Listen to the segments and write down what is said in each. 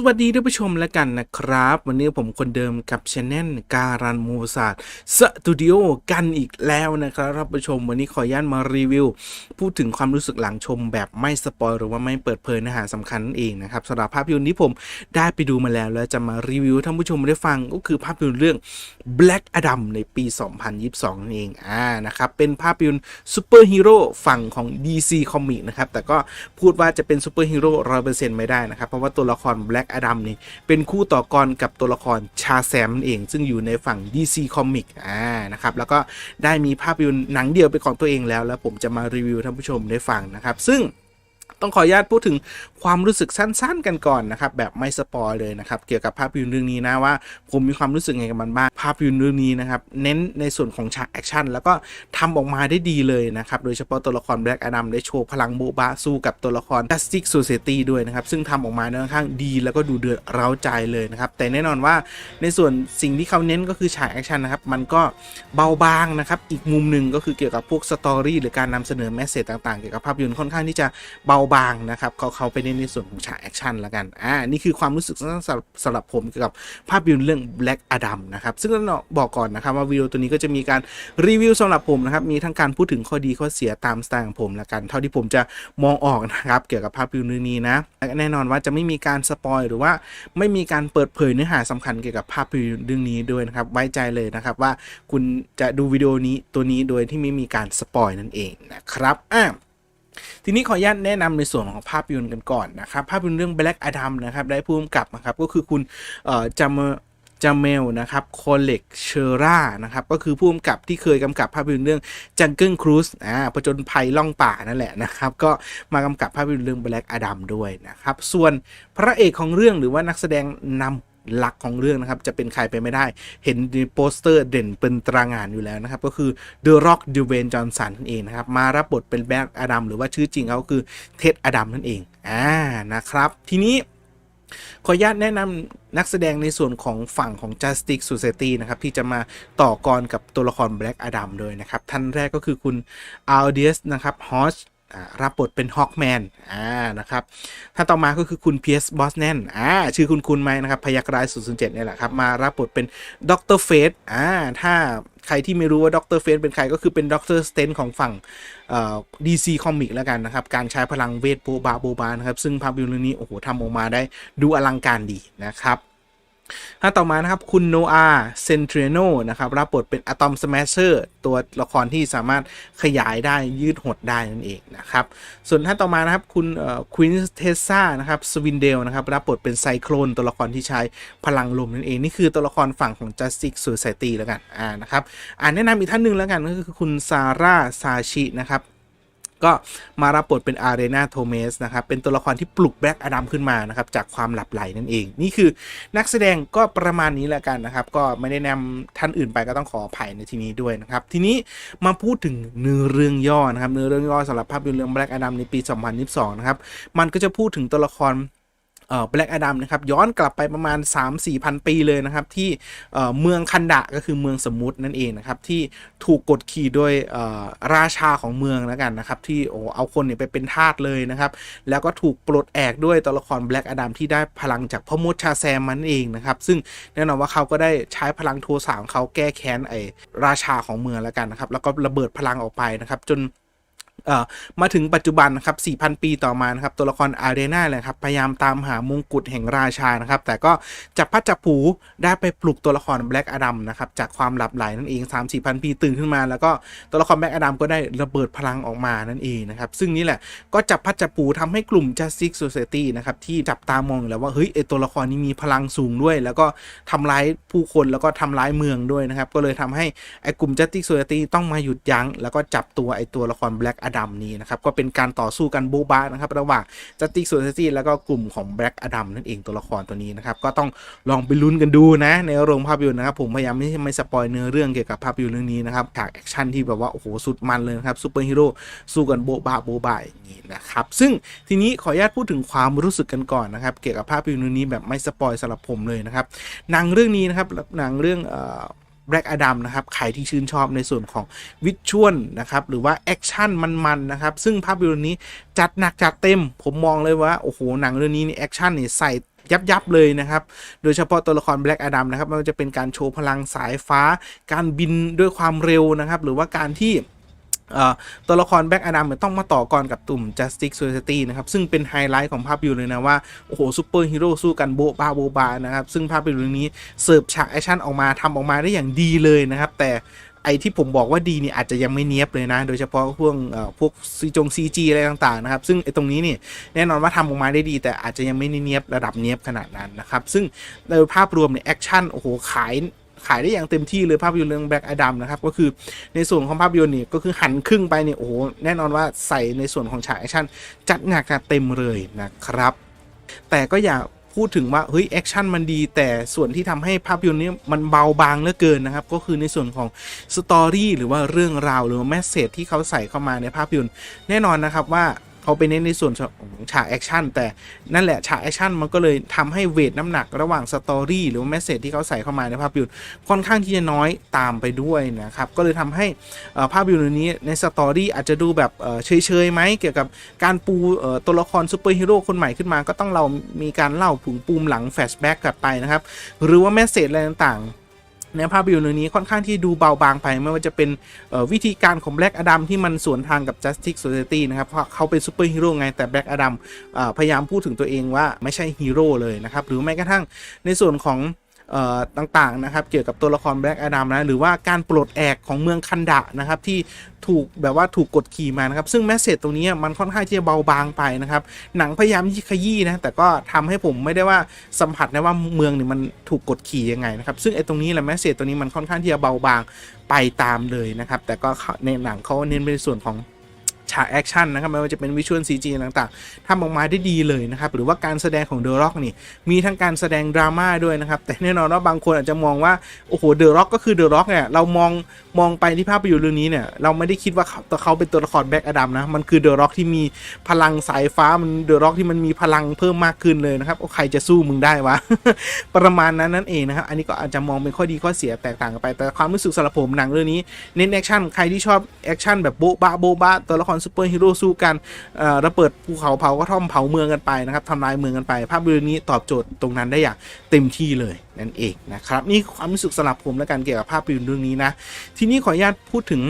สวัสดีท่านผู้ชมแล้วกันนะครับ วันนี้ผมคนเดิมกับช anel การันมูศาสตร์สตูดิโอกันอีกแล้วนะครับท่านผู้ชมวันนี้ขออนุญาตมารีวิว พูดถึงความรู้สึกหลังชมแบบไม่สปอยหรือว่าไม่เปิดเผยเนื้อหาสำคัญนั่นเองนะครับสำหรับภาพยนตร์ที่ผมได้ไปดูมาแล้วแล้วจะมารีวิวท่านผู้ชมได้ฟังก็คือภาพยนตร์เรื่อง Black Adam ในปี 2022นั่นเองอ่านะครับเป็นภาพยนตร์ซูเปอร์ฮีโร่ฝั่งของ DC Comic นะครับแต่ก็พูดว่าจะเป็นซูเปอร์ฮีโร่ร้อยเปอร์เซ็นต์ไม่ได้นะครับเพราะว่าตัวละคร Black อดัมนี่เป็นคู่ต่อกรกับตัวละครชาแซมนั่นเอง ซึ่งอยู่ในฝั่ง DC Comic อ่านะครับแล้วก็ได้มีภาพยนตร์หนังเดียวเป็นของตัวเองแล้ว แล้วผมจะมารีวิวท่านผู้ชมได้ฟังนะครับ ซึ่ง ต้องขออนุญาตพูดถึงความรู้สึกสั้น ๆ กันก่อนนะครับ แบบไม่สปอยเลยนะครับ เกี่ยวกับภาพยนตร์เรื่องนี้นะว่า ผมมีความรู้สึกไงกับมันบ้างภาพยนตร์เรื่องนี้นะครับ เน้นในส่วนของฉากแอคชั่นแล้วก็ทำออกมาได้ดีเลยนะครับ โดยเฉพาะตัวละครแบล็กอดัมได้โชว์พลังโบบะสู้กับตัวละคร Justice Society ด้วยนะครับ ซึ่งทำออกมาค่อนข้างดีแล้วก็ดูเดือดร้าใจเลยนะครับ แต่แน่นอนว่าในส่วนสิ่งที่เขาเน้นก็คือฉากแอคชั่นนะครับมันก็เบาบางนะครับอีกมุมหนึ่งก็คือเกี่ยวกับพวกสตอรี่หรือการนำเสนอแมสเซจต่างๆเกี่ยวกับภาพยนตร์ค่อนข้างที่จะเบาบางนะครับเขาเขาไปเน้นในส่วนของฉากแอคชั่นละกันอ่านี่คือความรู้สึกสำหรับสำหรับผมเกี่ยวกับภาพยนตร์เรื่อง Black Adam นะครับซึ่งต้องบอกก่อนนะครับว่าวิดีโอตัวนี้ก็จะมีการรีวิวสำหรับผมนะครับมีทั้งการพูดถึงข้อดีข้อเสียตามสไตล์ของผมละกัน เท่าที่ผมจะมองออกนะครับเกี่ยวกับภาพยนตร์เรื่องนี้นะแน่นอนว่าจะไม่มีการสปอยหรือว่าไม่มีการเปิดเผยเนื้อหาสำคัญเกี่ยวกับภาพยนตร์เรื่องนี้ด้วยนะครับไว้ใจเลยนะครับว่าคุณจะดูวิดีโอนี้ตัวนี้โดยที่ไม่มีการสปอยนั่นเองนะครับอะ ทีนี้ขออนุญาตแนะนำในส่วนของภาพยนตร์กันก่อนนะครับ ภาพยนตร์เรื่อง Black Adam นะครับ ได้ผู้กำกับนะครับ ก็คือคุณจามจาเมลนะครับโคเล็กเชอร่านะครับ ก็คือผู้กำกับที่เคยกำกับภาพยนตร์เรื่อง Jungle Cruise อ่าผจญภัยล่องป่านั่นแหละนะครับ ก็มากำกับภาพยนตร์เรื่อง Black Adam ด้วยนะครับ ส่วนพระเอกของเรื่องหรือว่านักแสดงนำ หลักของเรื่องนะครับ จะเป็นใครไปไม่ได้ เห็นโปสเตอร์เด่นเป็นตรางานอยู่แล้วนะครับ ก็คือ The Rock Dwayne Johnson นั่นเองนะครับ มารับบทเป็นแบ็กอดัมหรือว่าชื่อจริงเขาคือเท็ดอดัมนั่นเองอ่านะครับ ทีนี้ขออนุญาตแนะนำนักแสดงในส่วนของฝั่งของ Justice Society นะครับ ที่จะมาต่อกรกับตัวละคร Black Adam เลยนะครับ ท่านแรกก็คือคุณ a l d i u s นะครับ h o s อ่า รับบทเป็นฮอ k แมนอ่านะครับท่านต่อมาก็คือคุณเพียสบอสแนนอ่าชื่อคุณคุณไหมนะครับ พยักร้าย007เนี่ยแหละครับ มารับบทเป็นด็อกเตอร์เฟสอ่าถ้าใครที่ไม่รู้ว่าด็อกเตอร์เฟสเป็นใครก็คือเป็นด็อกเตอร์สเตนของฝั่งดีซีคอมิกแล้วกันนะครับ การใช้พลังเวทโบบาโบบานะครับ ซึ่งภาพยนตร์เรื่องนี้โอ้โหทำออกมาได้ดูอลังการดีนะครับ ถ้าต่อมานะครับคุณโนอาเซนเทรโนนะครับรับบทเป็นอะตอมส a มชเชอร์ตัวละครที่สามารถขยายได้ยืดหดได้นั่นเองนะครับส่วนท่านต่อมานะครับคุณควินเทสซานะครับสวินเดลนะครับรับบทเป็นไซโคลนตัวละครที่ใช้พลังลมนั่นเอง นี่คือตัวละครฝั่งของ Justice Society แล้วกันอ่านะครับอ่านแนะนำอีกท่านหนึ่งแล้วกันก็คือคุณซาร่าซาชินะครับ ก็มารับบทเป็นอารีนาโทเมสนะครับ เป็นตัวละครที่ปลุกแบล็กอดัมขึ้นมานะครับ จากความหลับไหลนั่นเอง นี่คือนักแสดงก็ประมาณนี้แล้วกันนะครับ ก็ไม่ได้นำท่านอื่นไปก็ต้องขออภัยในที่นี้ด้วยนะครับ ทีนี้มาพูดถึงเนื้อเรื่องย่อนะครับ เนื้อเรื่องย่อสำหรับภาพยนตร์เรื่องแบล็กอดัมในปี 2022 นะครับ มันก็จะพูดถึงตัวละคร แบล็กอดัมนะครับย้อนกลับไปประมาณ 3-4พันปีเลยนะครับ ที่เมืองคันดะก็คือเมืองสมุตินั่นเองนะครับ ที่ถูกกดขี่โดยราชาของเมืองแล้วกันนะครับ ที่โอ้เอาคนเนี่ยไปเป็นทาสเลยนะครับ แล้วก็ถูกปลดแอกด้วยตัวละครแบล็กอดัมที่ได้พลังจากพ่อมดชาแซมมันเองนะครับ ซึ่งแน่นอนว่าเขาก็ได้ใช้พลังโทสะของเขาแก้แค้นไอ้ราชาของเมืองแล้วกันนะครับ แล้วก็ระเบิดพลังออกไปนะครับ จน มาถึงปัจจุบันนะครับ 4,000 ปีต่อมานะครับ ตัวละครอาเรนาเลยครับ พยายามตามหามงกุฎแห่งราชานะครับ แต่ก็จับพัดจับผูได้ไปปลุกตัวละครแบล็กอดัมนะครับ จากความหลับไหลนั่นเอง 3 4พันปีตื่นขึ้นมา แล้วก็ตัวละครแบล็กอดัมก็ได้ระเบิดพลังออกมานั่นเองนะครับ ซึ่งนี่แหละก็จับพัดจับผูทำให้กลุ่ม Justice Society นะครับ ที่จับตามองอยู่แล้วว่า เฮ้ยไอตัวละครนี้มีพลังสูงด้วย แล้วก็ทำร้ายผู้คน แล้วก็ทำร้ายเมืองด้วยนะครับ ก็เลยทำให้ไอกลุ่ม Justice Society ต้องมาหยุดยั้ง แล้วก็จับตัวไอตัวละครแบล็กอดัมนี้นะครับก็เป็นการต่อสู้กันโบบานะครับระหว่าง Justice Society แล้วก็กลุ่มของแบล็กอดัมนั่นเองตัวละครตัวนี้นะครับก็ต้องลองไปลุ้นกันดูนะ ในโรงภาพยนตร์นะครับผมพยายามไม่ไม่สปอยเนื้อเรื่องเกี่ยวกับภาพยนตร์เรื่องนี้นะครับฉากแอคชั่นที่แบบว่าโอ้โหสุดมันเลยนะครับซูเปอร์ฮีโร่สู้กันโบบาโบบาอย่างนี้นะครับซึ่งทีนี้ขออนุญาตพูดถึงความรู้สึกกันก่อนนะครับเกี่ยวกับภาพยนตร์เรื่องนี้แบบไม่สปอยสำหรับผมเลยนะครับหนังเรื่องนี้นะครับหนังเรื่อง เอ่อแบล็กอดัมนะครับ ใครที่ชื่นชอบในส่วนของวิชวลนะครับ หรือว่าแอคชั่นมันๆนะครับ ซึ่งภาพยนตร์นี้จัดหนักจัดเต็ม ผมมองเลยว่า โอ้โห หนังเรื่องนี้นี่แอคชั่นนี่ใส่ยับยับเลยนะครับ โดยเฉพาะตัวละคร Black Adam นะครับ มันจะเป็นการโชว์พลังสายฟ้า การบินด้วยความเร็วนะครับ หรือว่าการที่ ตัวละครแบ็กอดัมต้องมาต่อกรกับตุ่ม Justice Society นะครับ ซึ่งเป็นไฮไลท์ของภาพยนตร์เลยนะว่า โอ้โหซูเปอร์ฮีโร่สู้กันโบะบาโบบานะครับ ซึ่งภาพยนตร์เรื่องนี้เสิร์ฟฉากแอคชั่นออกมาทำออกมาได้อย่างดีเลยนะครับ แต่ไอที่ผมบอกว่าดีเนี่ยอาจจะยังไม่เนี้ยบเลยนะ โดยเฉพาะพวกพวกซีจงซีจีอะไรต่างๆนะครับ ซึ่งไอตรงนี้นี่แน่นอนว่าทำออกมาได้ดี แต่อาจจะยังไม่เนี้ยบระดับเนี้ยบขนาดนั้นนะครับ ซึ่งโดยภาพรวมเนี่ยแอคชั่นโอ้โหขาย ขายได้อย่างเต็มที่เลยภาพยนตร์เรื่อง Black Adam นะครับก็คือในส่วนของภาพยนตร์นี่ก็คือหันครึ่งไปเนี่ยโอ้โหแน่นอนว่าใส่ในส่วนของฉากแอคชั่นจัดหนักจัดเต็มเลยนะครับ แต่ก็อย่าพูดถึงว่าเฮ้ยแอคชั่นมันดี แต่ส่วนที่ทำให้ภาพยนตร์นี้มันเบาบางเหลือเกินนะครับ ก็คือในส่วนของสตอรี่หรือว่าเรื่องราวหรือว่าแมสเซจที่เขาใส่เข้ามาในภาพยนตร์แน่นอนนะครับว่า เขาไปเน้นในส่วนของฉากแอคชั่นแต่นั่นแหละฉากแอคชั่นมันก็เลยทำให้เวทน้ำหนักระหว่างสตอรี่หรือว่าแมสเซจที่เขาใส่เข้ามาในภาพยนตร์ค่อนข้างที่จะน้อยตามไปด้วยนะครับก็เลยทำให้ภาพยนตร์นี้ในสตอรี่อาจจะดูแบบเฉยๆไหมเกี่ยวกับการปูตัวละครซูเปอร์ฮีโร่คนใหม่ขึ้นมาก็ต้องเรามีการเล่าผุงปูมหลังแฟชแบ็กกลับไปนะครับหรือว่าแมสเซจอะไรต่างๆ ในภาพยนตร์เรื่องนี้ค่อนข้างที่ดูเบาบางไปไม่ว่าจะเป็นวิธีการของ Black Adam ที่มันสวนทางกับ Justice Society นะครับเพราะเขาเป็นซูเปอร์ฮีโร่ไงแต่ Black Adam พยายามพูดถึงตัวเองว่าไม่ใช่ฮีโร่เลยนะครับ หรือแม้กระทั่งในส่วนของ ต่างๆนะครับเกี่ยวกับตัวละคร Black Adam นะหรือว่าการปลดแอกของเมืองคันดะนะครับที่ถูกแบบว่าถูกกดขี่มานะครับซึ่งแมสเซจตรงนี้มันค่อนข้างที่จะเบาบางไปนะครับหนังพยายามที่ขยี้นะแต่ก็ทำให้ผมไม่ได้ว่าสัมผัสได้ว่าเมืองเนี่ยมันถูกกดขี่ยังไงนะครับซึ่งไอ้ตรงนี้แหละแมสเซจตรงนี้มันค่อนข้างที่จะเบาบางไปตามเลยนะครับแต่ก็ในหนังเขาเน้นไปในส่วนของ ฉากแอคชั่นนะครับไม่ว่าจะเป็นวิชวลซีจีต่างๆทำออกมาได้ดีเลยนะครับหรือว่าการแสดงของเดอะร็อกนี่มีทั้งการแสดงดราม่าด้วยนะครับแต่แน่นอนว่าบางคนอาจจะมองว่าโอ้โหเดอะร็อกก็คือเดอะร็อกเนี่ยเรามองมองไปที่ภาพยนตร์เรื่องนี้เนี่ยเราไม่ได้คิดว่าตัวเขาเป็นตัวละครแบ็กอดัมนะมันคือเดอะร็อกที่มีพลังสายฟ้ามันเดอะร็อกที่มันมีพลังเพิ่มมากขึ้นเลยนะครับโอ้ใครจะสู้มึงได้วะประมาณนั้นนั่นเองนะครับอันนี้ก็อาจจะมองเป็นข้อดีข้อเสียแตกต่างกันไป แต่ความรู้สึกสำหรับผมหนังเรื่องนี้เน้นแอคชั่นใครที่ชอบแอคชั่นแบบโบ๊ะบะโบ๊ะบะตัวละครซูเปอร์ฮีโร่สู้กันระเบิดภูเขาเผากระท่อมเผาเมืองกันไปนะครับทำลายเมืองกันไป ภาพยนตร์นี้ตอบโจทย์ตรงนั้นได้อย่างเต็มที่เลยนั่นเองนะครับนี่ความรู้สึกสำหรับผมและกันเกี่ยวกับภาพยนตร์เรื่องนี้นะทีนี้ขออนุญาตพูดถึง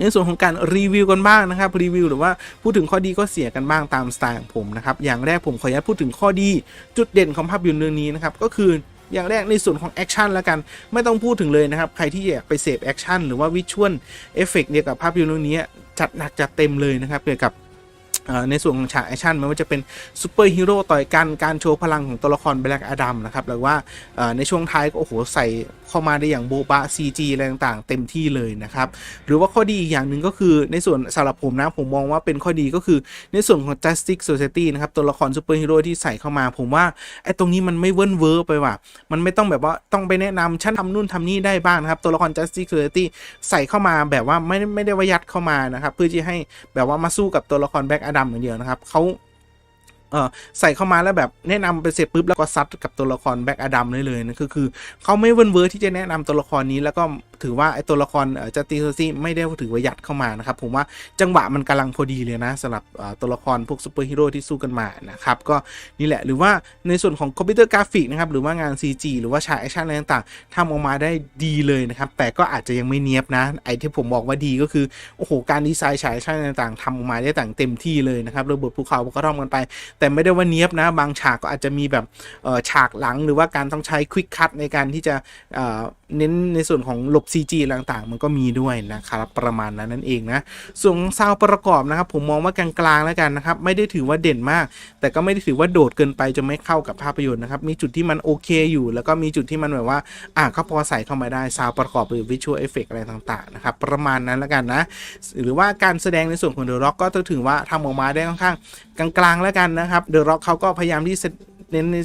ในส่วนของการรีวิวกันบ้างนะครับรีวิวหรือว่าพูดถึงข้อดีก็เสียกันบ้างตามสไตล์ของผมนะครับอย่างแรกผมขออนุญาตพูดถึงข้อดีจุดเด่นของภาพยนตร์เรื่องนี้นะครับก็คืออย่างแรกในส่วนของแอคชั่นแล้วกันไม่ต้องพูดถึงเลยนะครับ ใครที่อยากไปเสพแอคชั่นหรือว่าวิชวลเอฟเฟกต์เกี่ยวกับภาพยนตร์เรื่องนี้ จัดหนักจัดเต็มเลยนะครับเกี่ยวกับ ในส่วนของฉากแอคชั่นไม่ว่าจะเป็นซูเปอร์ฮีโร่ต่อยกันการโชว์พลังของตัวละครแบล็กอะดัมนะครับหรือว่าในช่วงท้ายก็โอ้โหใส่เข้ามาได้อย่างโบบะ CG อะไรต่างๆ เต็มที่เลยนะครับ หรือว่าข้อดีอีกอย่างหนึ่งก็คือในส่วนสำหรับผมนะ ผมมองว่าเป็นข้อดีก็คือในส่วนของ Justice Society นะครับ ตัวละครซูเปอร์ฮีโร่ที่ใส่เข้ามา ผมว่าไอ้ตรงนี้มันไม่เวิ้นเวอร์ไปว่ะมันไม่ต้องแบบว่าต้องไปแนะนำฉันทำนู่นทำนี่ได้บ้างนะครับ ตัวละคร Justice Society ใส่เข้ามาแบบว่าไม่ไม่ได้วายัดเข้ามานะครับเพื่อที่ให้แบบว่ามาสู้กับตัวละครแบ็กอดัมอย่างเดียวนะครับเขาเออใส่เข้ามาแล้วแบบแนะนำไปเสร็จปุ๊บแล้วก็ซัดกับตัวละครแบ็กอดัมได้เลยนะคือคือเขาไม่เวินเวอร์ที่จะแนะนำตัวละครนี้แล้วก็ ถือว่าไอ้ตัวละครเจัตติโซซี่ไม่ได้ถือว่ายัดเข้ามานะครับ ผมว่าจังหวะมันกำลังพอดีเลยนะสำหรับตัวละครพวกซูเปอร์ฮีโร่ที่สู้กันมานะครับ ก็นี่แหละหรือว่าในส่วนของคอมพิวเตอร์กราฟิกนะครับ หรือว่างาน CG หรือว่าฉากแอคชั่นอะไรต่างๆทำออกมาได้ดีเลยนะครับ แต่ก็อาจจะยังไม่เนียบนะ ไอ้ที่ผมบอกว่าดีก็คือ โอ้โห การดีไซน์ฉากแอคชั่นต่างๆทำออกมาได้ต่างเต็มที่เลยนะครับระเบิดภูเขาก็ท่อมกันไป แต่ไม่ได้ว่าเนียบนะ บางฉากก็อาจจะมีแบบฉากหลังหรือว่าการต้องใช้ควิกคัตในการที่จะ เน้นในส่วนของหลบ CG ต่างๆ มันก็มีด้วยนะครับประมาณนั้นนั่นเองนะส่วนซาวประกอบนะครับ ผมมองว่ากลางๆแล้วกันนะครับ ไม่ได้ถือว่าเด่นมาก แต่ก็ไม่ได้ถือว่าโดดเกินไปจนไม่เข้ากับภาพยนตร์นะครับ มีจุดที่มันโอเคอยู่ แล้วก็มีจุดที่มันแบบว่าอะก็พอใส่เข้ามาได้ซาวประกอบหรือวิชวลเอฟเฟกอะไรต่างๆนะครับประมาณนั้นแล้วกันนะ หรือว่าการแสดงในส่วนของเดอะร็อกก็ถือว่าทำออกมาได้ค่อนข้างกลางๆแล้วกันนะครับเดอะร็อกเขาก็พยายามที่จะ เน้นใน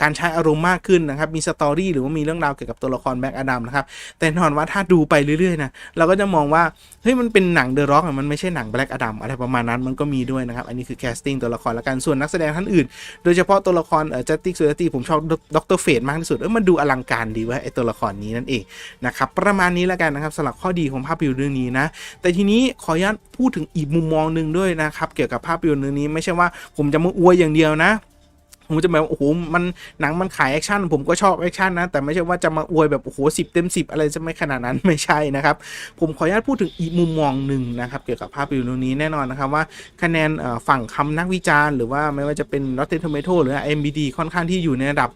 การใช้อารมณ์มากขึ้นนะครับ มีสตอรี่หรือว่ามีเรื่องราวเกี่ยวกับตัวละครแบ็กอดัมนะครับ แต่นอนว่าถ้าดูไปเรื่อยๆนะเราก็จะมองว่า เฮ้ย มันเป็นหนังเดอะร็อกมันไม่ใช่หนังแบล็กอดัมอะไรประมาณนั้นมันก็มีด้วยนะครับ อันนี้คือแคสติ้งตัวละครแล้วกันส่วนนักแสดงท่านอื่น โดยเฉพาะตัวละครเอ่อจัตติกซูตี้ผมชอบด็อกเตอร์เฟดมากที่สุดเออมันดูอลังการดีว่าไอตัวละครนี้นั่นเองนะครับประมาณนี้แล้วกันนะครับสำหรับข้อดีของภาพยนตร์เรื่องนี้นะแต่ทีนี้ขออนุญาตพูดถึงอีกมุมมองหนึ่งด้วยนะครับเกี่ยวกับภาพยนตร์เรื่องนี้ไม่ใช่ว่าผมจะมาอวยอย่างเดียวนะ ผมจะแบบโอ้โหมันหนังมันขายแอคชั่นผมก็ชอบแอคชั่นนะ แต่ไม่ใช่ว่าจะมาอวยแบบโอ้โหสิเต็ม 10 อะไรจะไม่ขนาดนั้นไม่ใช่นะครับ ผมขออนุญาตพูดถึงอีกมุมมองหนึ่งนะครับเกี่ยวกับภาพยนตร์เรื่องนี้แน่นอนนะครับว่าคะแนนฝั่งคำนักวิจารณ์หรือว่าไม่ว่าจะเป็น Rotten Tomato หรือ IMDb ค่อนข้างที่อยู่ในระดับ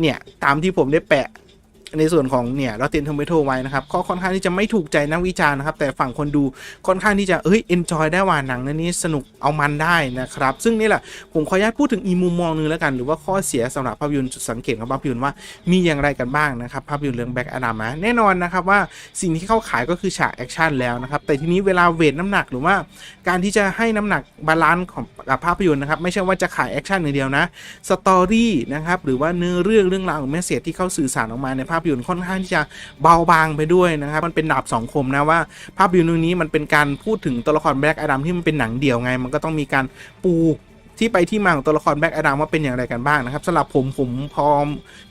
เนี่ยตามที่ผมได้แปะ ในส่วนของเนี่ยเราเต็นทอมเมโทไว้นะครับก็ค่อนข้างที่จะไม่ถูกใจนักวิจารณ์นะครับแต่ฝั่งคนดูค่อนข้างที่จะเอ้ยเอนจอยได้ว่าหนังเรื่องนี้สนุกเอามันได้นะครับ ซึ่งนี่แหละผมขออนุญาตพูดถึงอีมุมมองหนึงแล้วกัน หรือว่าข้อเสียสำหรับภาพยนตร์จุดสังเกตของภาพยนตร์ว่ามีอย่างไรกันบ้างนะครับภาพยนตร์เรื่องแบ็กอดัมนะแน่นอนนะครับว่าสิ่งที่เข้าขายก็คือฉากแอคชั่นแล้วนะครับแต่ทีนี้เวลาเวทน้ำหนักหรือว่าการที่จะให้น้ำหนักบาลานซ์ของกับภาพยนตร์นะครับไม่ใช่ว่าจะขายแอคชั่นอย่างเดียวนะสตอรี่นะครับหรือว่าเนื้อเรื่องเรื่องราวของแมสเซจที่เขาสื่อสารออกมาในภาพยนตร์ค่อนข้างที่จะเบาบางไปด้วยนะครับ มันเป็นดาบสองคมนะว่าภาพยนตร์เรื่องนี้มันเป็นการพูดถึงตัวละครแบล็กอดัมที่มันเป็นหนังเดี่ยวไง มันก็ต้องมีการปู ที่ไปที่มาของตัวละครแบ็กอดัมว่าเป็นอย่างไรกันบ้างนะครับสำหรับผมผมพอ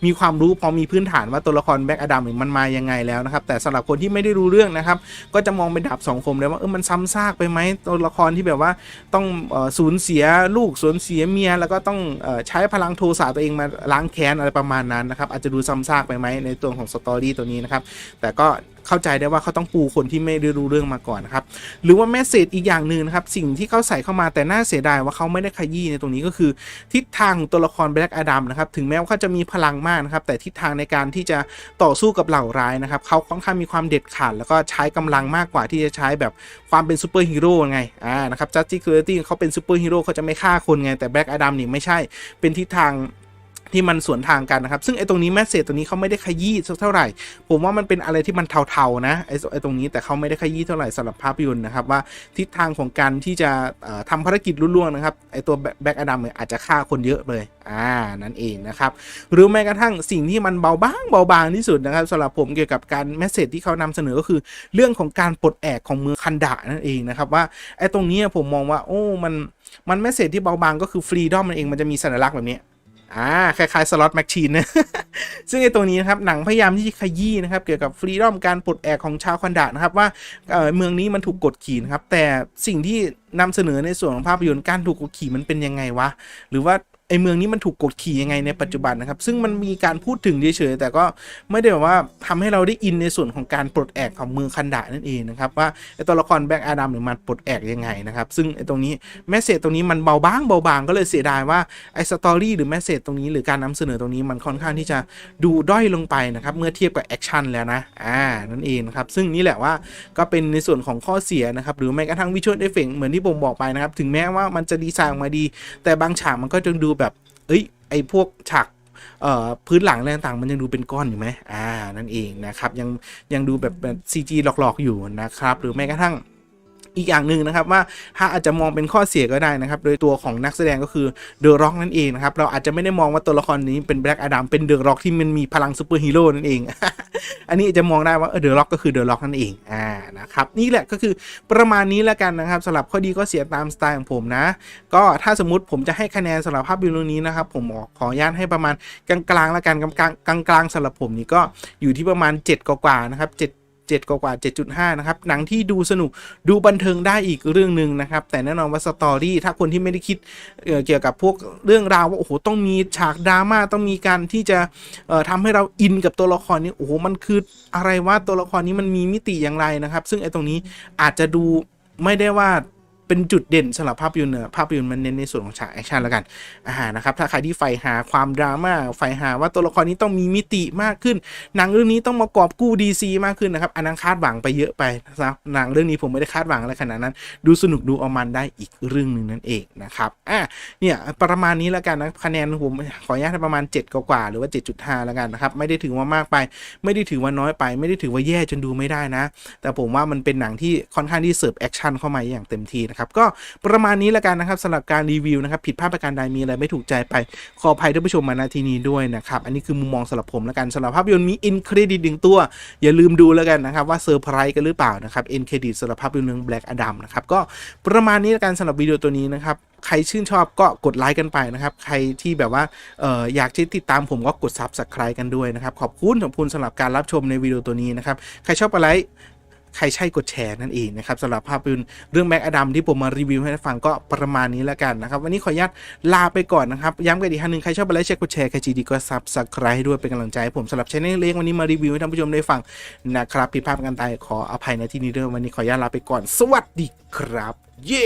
มีความรู้พอมีพื้นฐานว่าตัวละครแบ็กอดัมเนี่ยมันมายังไงแล้วนะครับ แต่สำหรับคนที่ไม่ได้รู้เรื่องนะครับ ก็จะมองเป็นดาบสองคมเลยว่าเออมันซ้ำซากไปไหมตัวละครที่แบบว่าต้องออสูญเสียลูกสูญเสียเมีย แล้วก็ต้องออใช้พลังโทสะตัวเองมาล้างแค้นอะไรประมาณนั้นนะครับอาจจะดูซ้ำซากไปไหมในตัวของสตอรี่ตัวนี้นะครับแต่ก็ เข้าใจได้ว่าเขาต้องปูคนที่ไม่ได้รู้เรื่องมาก่อนนะครับหรือว่าแมสเซจอีกอย่างหนึ่งนะครับสิ่งที่เขาใส่เข้ามาแต่น่าเสียดายว่าเขาไม่ได้ขยี้ในตรงนี้ก็คือ ทิศทางของตัวละครแบล็กอดัมนะครับถึงแม้ว่าเขาจะมีพลังมากนะครับแต่ทิศทางในการที่จะต่อสู้กับเหล่าร้ายนะครับเขาค่อนข้างมีความเด็ดขาดแล้วก็ใช้กำลังมากกว่าที่จะใช้แบบความเป็นซูเปอร์ฮีโร่ไงอ่านะครับจัสติคูเรตี้เขาเป็นซูเปอร์ฮีโร่เขาจะไม่ฆ่าคนไงแต่แบล็กอดัมนี่ไม่ใช่เป็นทิศทาง ที่มันสวนทางกันนะครับ ซึ่งไอ้ตรงนี้แมสเซจตรงนี้เขาไม่ได้ขยี้สักเท่าไหร่ ผมว่ามันเป็นอะไรที่มันเทาๆนะไอ้ไอ้ตรงนี้แต่เขาไม่ได้ขยี้เท่าไหร่สำหรับภาพยนตร์นะครับว่าทิศทางของการที่จะเอ่อทำภารกิจรุ่ล่วงนะครับไอ้ตัวแบ็กอดัมเนี่ยอาจจะฆ่าคนเยอะเลยอ่านั่นเองนะครับหรือแม้กระทั่งสิ่งที่มันเบาบางเบาบางที่สุดนะครับสำหรับผมเกี่ยวกับการแมสเซจที่เขานำเสนอก็คือ เรื่องของการปลดแอกของเมืองคันดะนั่นเองนะครับว่าไอ้ตรงนี้ผมมองว่าโอ้มันมันแมสเซจที่เบาบางก็คือฟรีดอมมันเองมันจะมีสัญลักษณ์แบบนี้ อ่าคล้ายๆสล็อตแมชชีนนะซึ่งไอตัวนี้นะครับหนังพยายามที่จะขยี้นะครับเกี่ยวกับฟรีดอมการปลดแอกของชาวคันดะนะครับว่าเเมืองนี้มันถูกกดขี่นะครับแต่สิ่งที่นำเสนอในส่วนของภาพยนตร์การถูกกดขี่มันเป็นยังไงวะ หรือว่า ไอ้เมืองนี้มันถูกกดขี่ยังไงในปัจจุบันนะครับ ซึ่งมันมีการพูดถึงเฉยๆแต่ก็ไม่ได้แบบว่าทำให้เราได้อินในส่วนของการปลดแอกของเมืองคันดะนั่นเองนะครับว่าไอ้ตัวละครแบ็กอาดัมหรือมันปลดแอกยังไงนะครับ ซึ่งไอ้ตรงนี้แมสเซจตรงนี้มันเบาบางเบาบางก็เลยเสียดายว่าไอ้สตอรี่หรือแมสเซจตรงนี้หรือการนำเสนอตรงนี้มันค่อนข้างที่จะดูด้อยลงไปนะครับเมื่อเทียบกับแอคชั่นแล้วนะอ่านั่นเองนะครับซึ่งนี่แหละว่าก็เป็นในส่วนของข้อเสียนะครับหรือแม้กระทั่งวิชวลเอฟเฟกเหมือนที่ผมบอกไปนะครับถึงแม้ว่ามันจะดีไซน์ออกมาดี แต่บางฉากมันก็จะดูแบบเอ้ยไอพวกฉากพื้นหลังอะไรต่างๆมันยังดูเป็นก้อนอยู่ไหมอ่านั่นเองนะครับยังยังดูแบบแบบซีจีหลอกๆอยู่นะครับหรือแม้กระทั่ง อีกอย่างหนึ่งนะครับว่าถ้าอาจจะมองเป็นข้อเสียก็ได้นะครับ โดยตัวของนักแสดงก็คือเดอะร็อกนั่นเองนะครับเราอาจจะไม่ได้มองว่าตัวละครนี้เป็นแบล็กอดัมเป็นเดอะร็อกที่มันมีพลังซูเปอร์ฮีโร่นั่นเอง อันนี้จะมองได้ว่าเดอะร็อกก็คือเดอะร็อกนั่นเองอ่านะครับนี่แหละก็คือประมาณนี้แล้วกันนะครับสำหรับข้อดีก็เสียตามสไตล์ของผมนะ ก็ถ้าสมมติผมจะให้คะแนนสำหรับภาพยนตร์นี้นะครับผมขออนุญาตให้ประมาณกลางๆแล้วกันกลางๆกลางกลางๆสำหรับผมนี่ก็อยู่ที่ประมาณ 7 กว่าๆนะครับ7 7กว่า7.5 นะครับ หนังที่ดูสนุกดูบันเทิงได้อีกเรื่องหนึ่งนะครับ แต่แน่นอนว่าสตอรี่ถ้าคนที่ไม่ได้คิดเเกี่ยวกับพวกเรื่องราวว่าโอ้โหต้องมีฉากดราม่าต้องมีการที่จะเอ่อทำให้เราอินกับตัวละครนี้โอ้โหมันคืออะไรว่าตัวละครนี้มันมีมิติอย่างไรนะครับ ซึ่งไอ้ตรงนี้อาจจะดูไม่ได้ว่า เป็นจุดเด่นสำหรับภาพยนตร์เนอะภาพยนตร์มันเน้นในส่วนของฉากแอคชั่นแล้วกันอ่านะครับถ้าใครที่ใฝ่หาความดราม่าใฝ่หาว่าตัวละครนี้ต้องมีมิติมากขึ้น หนังเรื่องนี้ต้องมากอบกู้ DC มากขึ้นนะครับอันนั้นคาดหวังไปเยอะไปนะครับหนังเรื่องนี้ผมไม่ได้คาดหวังอะไรขนาดนั้น ดูสนุกดูเอามันได้อีกเรื่องหนึ่งนั่นเองนะครับอะเนี่ยประมาณนี้แล้วกันนะคะแนนผมขออนุญาตให้ประมาณ 7 กว่าหรือว่า 7.5 แล้วกันนะครับไม่ได้ถือว่ามากไป ไม่ได้ถือว่าน้อยไปไม่ได้ถือว่าแย่จนดูไม่ได้นะ แต่ผมว่ามันเป็นหนังที่ค่อนข้างที่เสิร์ฟแอคชั่นเข้ามาอย่างเต็มที่นะครับก็ประมาณนี้ล้วกันนะครับสำหรับการรีวิวนะครับผิดพลาดประการใดมีอะไรไม่ถูกใจไปขออภัยท่านผู้ชมมาณที่นี้ด้วยนะครับอันนี้คือมุมมองสำหรับผมล้วกันสำหรับภาพยนตร์มีอินเครดิตหนึ่งตัว อย่าลืมดูแล้วกันนะครับว่าเซอร์ไพรส์กันหรือเปล่านะครับอ็นเครดิตสำหรับภาพยนตร์เรื่อง Black Adam นะครับก็ประมาณนี้ล้วกันสำหรับวิดีโอตัวนี้นะครับใครชื่นชอบก็กดไลค์กันไปนะครับ ใครที่แบบว่าอออยากจะติดตามผมก็กด Subscribe กันด้วยนะครับ ขอบคุณขอบคุณสำหรับการรับชมในวิดีโอตัวนี้นะครับ ใครชอบอะไร ใครใช่กดแชร์นั่นเองนะครับสำหรับภาพยนตร์เรื่องแม็กอดัมที่ผมมารีวิวให้ฟังก็ประมาณนี้แล้วกันนะครับ วันนี้ขออนุญาตลาไปก่อนนะครับ ย้ำกันอีกครั้งหนึ่งใครชอบไปไลค์แชร์กดแชร์ใครจีดีก็ซับสไครต์ด้วยเป็นกำลังใจให้ผมสำหรับชแนลเล็กวันนี้มารีวิวให้ท่านผู้ชมได้ฟังนะครับผิดพลาดประกันตายขออภัยในที่นี้ด้วยวันนี้ขออนุญาตลาไปก่อน สวัสดีครับ เย้